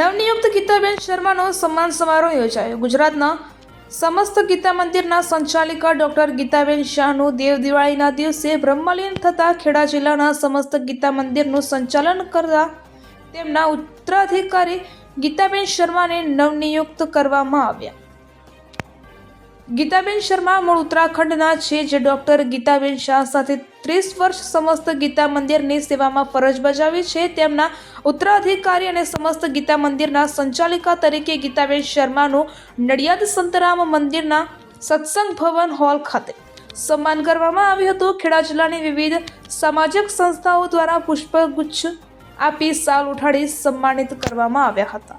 નવનિયુક્ત ગીતાબેન શર્માનો સન્માન સમારોહ યોજાયો. ગુજરાતના સમસ્ત ગીતા મંદિરના સંચાલિકા ડોક્ટર ગીતાબેન શાહનું દેવ દિવાળીના દિવસે બ્રહ્મલીન થતા ખેડા જિલ્લાના સમસ્ત ગીતા મંદિરનું સંચાલન કરતા તેમના ઉત્તરાધિકારી ગીતાબેન શર્માને નવનિયુક્ત કરવામાં આવ્યા. ગીતાબેન શર્મા મૂળ ઉત્તરાખંડના છે, જે ડોક્ટર ગીતાબેન શાહ સાથે ત્રીસ વર્ષ સમસ્ત ગીતા મંદિરની સેવામાં ફરજ બજાવી છે. તેમના ઉત્તરાધિકારી અને સમસ્ત ગીતા મંદિરના સંચાલિકા તરીકે ગીતાબેન શર્માનું નડિયાદ સંતરામ મંદિરના સત્સંગ ભવન હોલ ખાતે સન્માન કરવામાં આવ્યું હતું. ખેડા જિલ્લાની વિવિધ સામાજિક સંસ્થાઓ દ્વારા પુષ્પગુચ્છ આપી સાલ ઉઠાડી સન્માનિત કરવામાં આવ્યા હતા.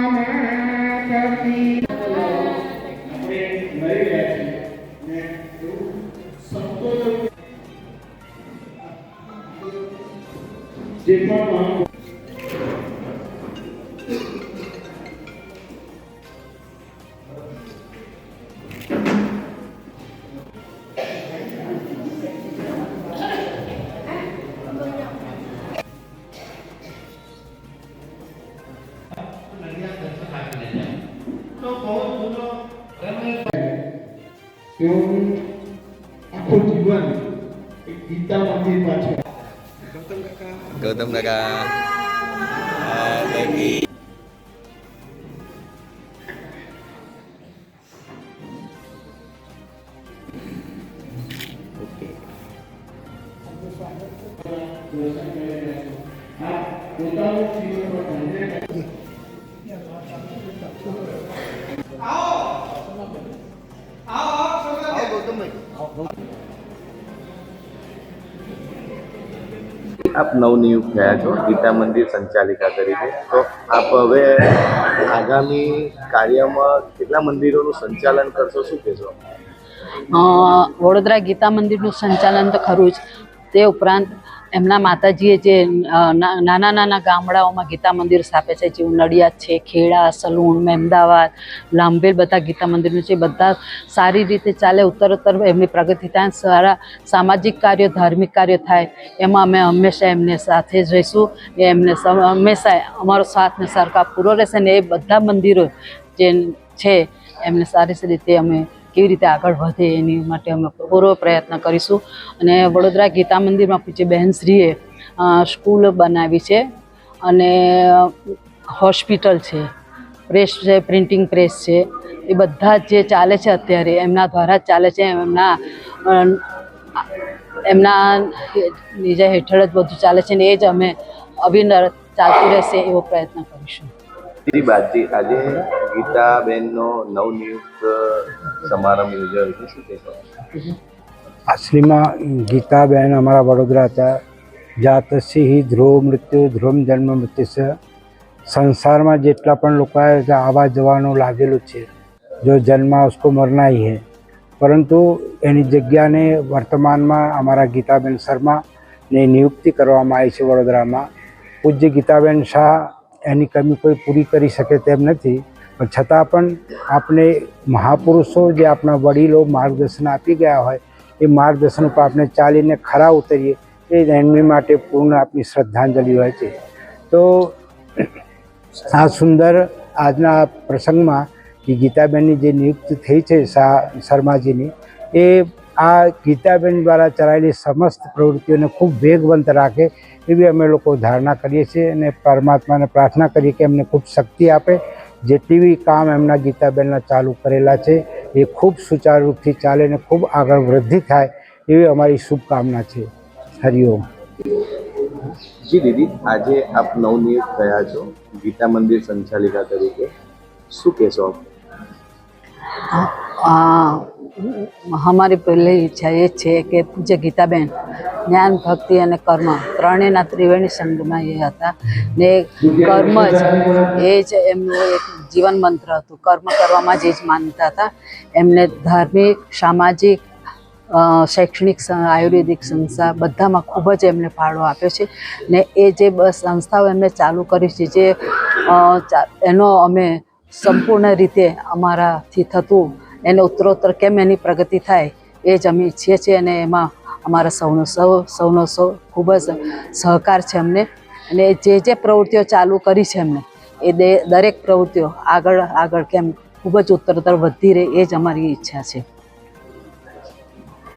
જે પણ મહાન તેઓનું આખું જીવન એક ગીતા મંદિર પાછળ cơ tâm đại ca cơ Gautam Naga Happy Thank you. આપ નવનિયુક્ત થયા છો, ગીતા મંદિર સંચાલિકા તરીકે. તો આપ હવે આગામી કાર્યમાં કેટલા મંદિરોનું સંચાલન કરશો, શું કહેશો? વડોદરા ગીતા મંદિરનું સંચાલન તો ખરું જ તે ઉપરાંત એમના માતાજીએ જે નાના નાના ગામડાઓમાં ગીતા મંદિર સ્થાપે છે, જેવું નડિયાદ છે, ખેડા, સલૂણ, મહેમદાવાદ લાંભેલ બધા ગીતા મંદિરનું છે, બધા સારી રીતે ચાલે, ઉત્તરોત્તર એમની પ્રગતિ થાય સારા સામાજિક કાર્યો, ધાર્મિક કાર્યો થાય, એમાં અમે હંમેશા એમને સાથે જ રહીશું એમને હંમેશા અમારો સાથ ને સરકાર પૂરો રહેશે, ને એ બધા મંદિરો જે છે, એમને સારી રીતે અમે કેવી રીતે આગળ વધે એની માટે અમે પૂરો પ્રયત્ન કરીશું. અને વડોદરા ગીતા મંદિરમાં પૂજ્ય બહેનશ્રીએ સ્કૂલ બનાવી છે અને હોસ્પિટલ છે, પ્રેસ છે, પ્રિન્ટિંગ પ્રેસ છે. એ બધા જ ચાલે છે અત્યારે, એમના દ્વારા જ ચાલે છે, એમના એમના નીચે હેઠળ જ બધું ચાલે છે ને એ જ અમે અભિનર ચાલતું રહેશે એવો પ્રયત્ન કરીશું. આજે ગીતાબેનનો નવનિયુક્ત સમારંભ યોજાયો છે શું કહેશો? અસલીમાં ગીતાબેન અમારા વડોદરા હતા. જાતસી હિ ધ્રુવ મૃત્યુ ધ્રુવ જન્મ મૃત્યુસે સંસારમાં જેટલા પણ લોકો આવા જવાનું લાગેલું છે. જો જન્મ ઉસકો મરના હૈ. પરંતુ એની જગ્યાને વર્તમાનમાં અમારા ગીતાબેન શર્માને નિયુક્તિ કરવામાં આવી છે વડોદરામાં. પૂજ્ય ગીતાબેન શાહ એની કમી કોઈ પૂરી કરી શકે તેમ નથી. પણ છતાં પણ આપણે મહાપુરુષો જે આપણા વડીલો માર્ગદર્શન આપી ગયા હોય, એ માર્ગદર્શન ઉપર આપણે ચાલીને ખરા ઉતરીએ, એ એમની માટે પૂર્ણ આપણી શ્રદ્ધાંજલિ હોય છે. તો આ સુંદર આજના પ્રસંગમાં કે ગીતાબેનની જે નિયુક્તિ થઈ છે શા શર્માજીની, એ આ ગીતાબેન દ્વારા ચલાવેલી સમસ્ત પ્રવૃત્તિઓને ખૂબ વેગવંત રાખે એવી અમે લોકો ધારણા કરીએ છીએ અને પરમાત્માને પ્રાર્થના કરીએ કે એમને ખૂબ શક્તિ આપે જેટલી બી કામ એમના ગીતાબેનના ચાલુ કરેલા છે એ ખૂબ સુચારુરૂપથી ચાલે અને ખૂબ આગળ વૃદ્ધિ થાય એવી અમારી શુભકામના છે. હરિઓમ જી દીદી આજે આપ નવનિયુક્ત થયા છો ગીતા મંદિર સંચાલિકા તરીકે. શું કહેશો આપ? આ અમારી પહેલી ઈચ્છા એ છે કે પૂજ્ય ગીતાબેન, જ્ઞાન, ભક્તિ અને કર્મ ત્રણેયના ત્રિવેણી સંઘમાં એ હતા. ને કર્મ જ એ જ એમનું એક જીવન મંત્ર હતું. કર્મ કરવામાં જ જ માનતા હતા. એમને ધાર્મિક, સામાજિક શૈક્ષણિક આયુર્વેદિક સંસ્થા બધામાં ખૂબ જ એમને ફાળો આપ્યો છે. ને એ જે સંસ્થાઓ એમને ચાલુ કરી છે, જે એનો અમે સંપૂર્ણ રીતે અમારાથી થતું એને ઉત્તરોત્તર કેમ એની પ્રગતિ થાય એ જ અમે ઈચ્છીએ છીએ અને એમાં અમારા સૌનો સૌ સૌનો સૌ ખૂબ જ સહકાર છે અમને. અને જે જે પ્રવૃત્તિઓ ચાલુ કરી છે એમને એ દરેક પ્રવૃત્તિઓ આગળ આગળ કેમ ખૂબ જ ઉત્તરોત્તર વધતી રહે એ જ અમારી ઈચ્છા છે.